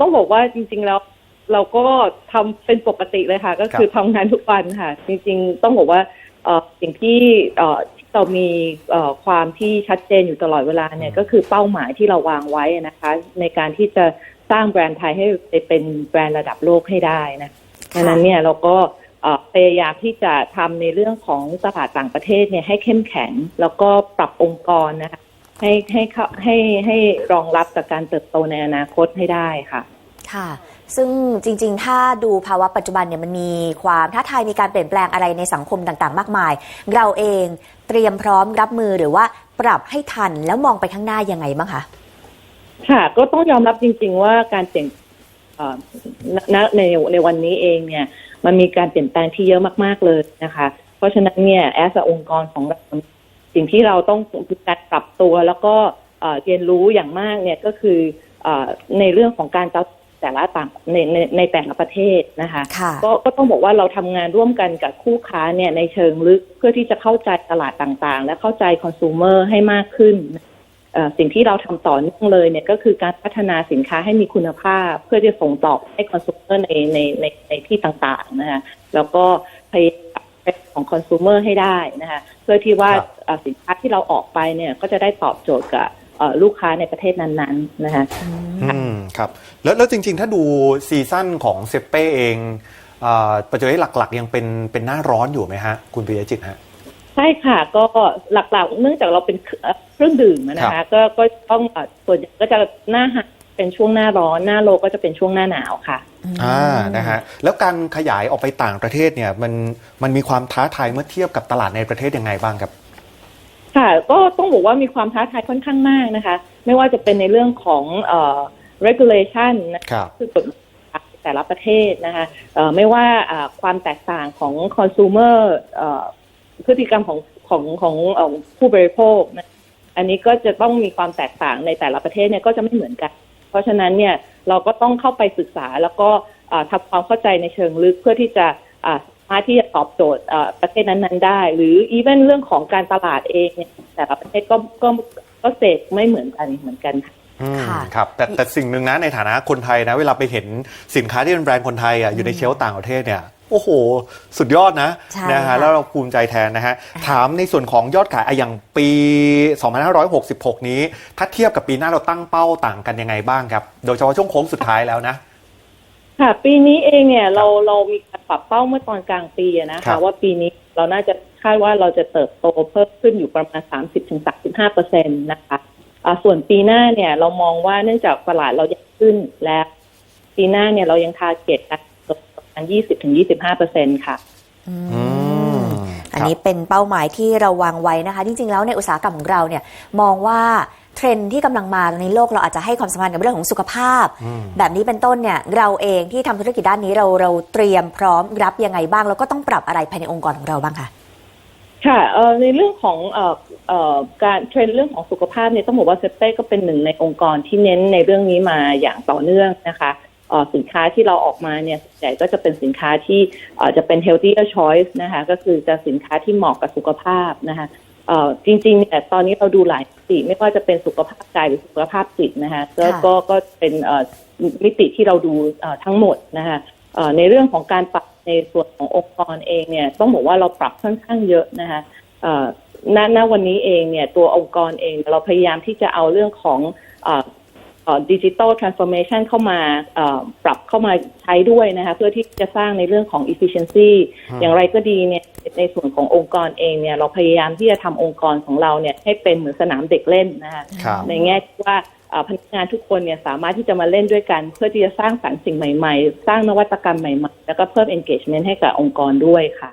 ต้องบอกว่าจริง ๆ แล้วเราก็ทำเป็นปกติเลยค่ะ ก็คือทำงานทุกวันค่ะ จริง ๆ ต้องบอกว่าเอ่อสิ่งที่เอ่อที่เรามีเอ่อความที่ชัดเจนอยู่ตลอดเวลาเนี่ยก็คือเป้าหมายที่เราวางไว้นะคะ ในการที่จะสร้างแบรนด์ไทยให้เป็นแบรนด์ระดับโลกให้ได้นะดังนั้นเนี่ยเราก็เอ่อพยายามที่จะทำในเรื่องของตลาดต่างประเทศเนี่ยให้เข้มแข็ง แล้วก็ปรับองค์กรนะคะ ให้ให้เข้าให้ให้รองรับกับการเติบโตในอนาคตให้ได้ค่ะ ค่ะ ซึ่งจริง ๆ ถ้าดูภาวะปัจจุบันเนี่ยมันมีความท้าทายมีการเปลี่ยนแปลงอะไรในสังคมต่างๆ มากมาย เราเองเตรียมพร้อมรับมือหรือว่าปรับให้ทันแล้วมองไปข้างหน้ายังไงบ้างคะ ค่ะ ก็ต้องยอมรับจริง ๆ ว่าการเปลี่ยนเอ่อณณในในวันนี้เองเนี่ย มันมีการเปลี่ยนแปลงที่เยอะมากๆเลยนะคะ เพราะฉะนั้นเนี่ยแอสองค์กรของเรา สิ่งที่เราต้องมีการปรับตัวแล้วก็เอ่อเรียนรู้อย่างมากเนี่ยก็คือเอ่อในเรื่องของการแต่ละต่างในในในแต่ละประเทศนะคะค่ะก็ก็ต้องบอกว่าเราทำงานร่วมกันกับคู่ค้าเนี่ยในเชิงลึกเพื่อที่จะเข้าใจตลาดต่างๆ และเข้าใจคอน sumer ให้มากขึ้นเอ่อสิ่งที่เราทำต่อเนื่องเลยเนี่ยก็คือการพัฒนาสินค้าให้มีคุณภาพ เพื่อที่จะส่งต่อให้คอน sumer ในในในในที่ต่างๆนะคะแล้วก็พยายามเป็น ของคอน sumer ให้ได้นะคะเพื่อที่ว่าครับเอ่อสินค้าที่เราออกไปเนี่ยก็จะได้ตอบโจทย์กับเอ่อลูกค้าในประเทศนั้นๆนะคะอืมครับแล้วแล้วจริงๆ ถ้าดูซีซั่นของเซเป้เองอ่าปัจจุบันหลักๆ ยังเป็นเป็นหน้าร้อนอยู่ไหมฮะ คุณปิยจิตฮะใช่ค่ะก็หลักๆเนื่องจากเราเป็นเคเอ่อเครื่องดื่มอะนะครัคะบก็ก็ต้องเอ่อส่วนใหญ่ก็จะหน้าหา เป็นช่วงหน้าร้อนหน้าโลก็จะเป็นช่วงหน้าหนาวค่ะ อ่านะฮะแล้วการขยายออกไปต่างประเทศเนี่ยมันมันมีความท้าทายเมื่อเทียบกับตลาดในประเทศยังไงบ้างครับ ค่ะ ก็ต้องบอกว่ามีความท้าทายค่อนข้างมากนะคะ ไม่ว่าจะเป็นในเรื่องของเอ่อ regulation นะครับคือกฎหมายแต่ละประเทศนะคะเอ่อไม่ว่าอ่าความแตกต่างของ consumer เอ่อพฤติกรรมของของของเอ่อผู้บริโภคนะอันนี้ก็จะต้องมีความแตกต่างในแต่ละประเทศเนี่ยก็จะไม่เหมือนกันเพ ราะฉะนั้นเนี่ยเราก็ต้องเข้าไปศึกษาแล้วก็อ่าทำความเข้าใจในเชิงลึกเพื่อที่จะอ่าสามารถที่จะตอบโจทย์อ่าประเทศนั้นๆ ได้ หรืออีเวนเรื่องของการตลาดเองเนี่ยแต่ละประเทศก็ก็ก็เสกไม่เหมือนกันเหมือนกันค่ะอืมค่ะครับแต่แต่สิ่งหนึ่งนะในฐานะคนไทยนะ เวลาไปเห็นสินค้าที่เป็นแบรนด์คนไทยอะอยู่ในเชลฟ์ต่างประเทศเนี่ย โอ้โห สุดยอดนะใช่นะค่ะฮะแล้วเราภูมิใจแทนนะฮะ ถามในส่วนของยอดขายอะอย่างปี 2566 นี้ ถ้าเทียบกับปีหน้าเราตั้งเป้าต่างกันยังไงบ้างครับ โดยเฉพาะช่วงโค้งสุดท้ายแล้วนะ ค่ะ ปีนี้เองเนี่ยเราเรามีการปรับเป้าเมื่อตอนกลางปีอะนะครัคะบ ว่าปีนี้เราน่าจะคาดว่าเราจะเติบโตเพิ่มขึ้นอยู่ประมาณ 30-35เปอร์เซ็นต์นะคะอ่าส่วนปีหน้าเนี่ยเรามองว่าเนื่องจากตลาดเราใหญ่ขึ้นแล้วปีหน้าเนี่ยเรายังทาร์เก็ตการ เติบโตประมาณ20-25เปอร์เซ็นต์ค่ะอือืมมอันนี้เป็นเป้าหมายที่เราวางไว้นะคะ จริง ๆ แล้วในอุตสาหกรรมของเราเนี่ยมองว่าเทรนด์ที่กำลังมาในโลกเราอาจจะให้ความสำคัญกับเรื่องของสุขภาพอืมแบบนี้เป็นต้นเนี่ยเราเองที่ทำธุรกิจด้านนี้เราเราเตรียมพร้อมรับยังไงบ้าง แล้วก็ต้องปรับอะไรภายในองค์กรของเราบ้างคะค่ะเอ่อในเรื่องของเอ่อเอ่อการเทรนด์เรื่องของสุขภาพเนี่ยต้องบอกว่าเซเป้ก็เป็นหนึ่งในองค์กรที่เน้นในเรื่องนี้มาอย่างต่อเนื่องนะคะเอ่อ สินค้าที่เราออกมาเนี่ยส่วนใหญ่ก็จะเป็นสินค้าที่เอ่อจะเป็น healthier choice นะคะก็คือจะสินค้าที่เหมาะกับสุขภาพนะคะเอ่อจริงๆเนี่ยตอนนี้เราดูหลายมิติไม่ว่าจะเป็นสุขภาพกายหรือสุขภาพจิตนะคะก็ค่ะก็ก็เป็นเอ่อมิติที่เราดูเอ่อทั้งหมดนะคะเอ่อในเรื่องของการปรับในส่วนขององค์กรเองเนี่ยต้องบอกว่าเราปรับค่อนข้างเยอะนะคะเอ่อณณวันนี้เองเนี่ยตัวองค์กรเองเราพยายามที่จะเอาเรื่องของ ดิจิ t a ลทรานส์ฟอร์เมชันเข้ามาเอ่อปรับเข้ามาใช้ด้วยนะคะเพื่อที่จะสร้างในเรื่องของ efficiency อืมอย่างไรก็ดีเนี่ยในส่วนขององค์กรเองเนี่ยเราพยายามที่จะทำองค์กรของเราเนี่ยให้เป็นเหมือนสนามเด็กเล่นนะคะครับในแง่ที่ว่าเอ่อพนักงานทุกคนเนี่ยสามารถที่จะมาเล่นด้วยกัน เพื่อที่จะสร้างสรรค์สิ่งใหม่ ๆ สร้างนวัตกรรมใหม่ ๆ แล้วก็เพิ่ม engagement ให้กับองค์กรด้วยค่ะ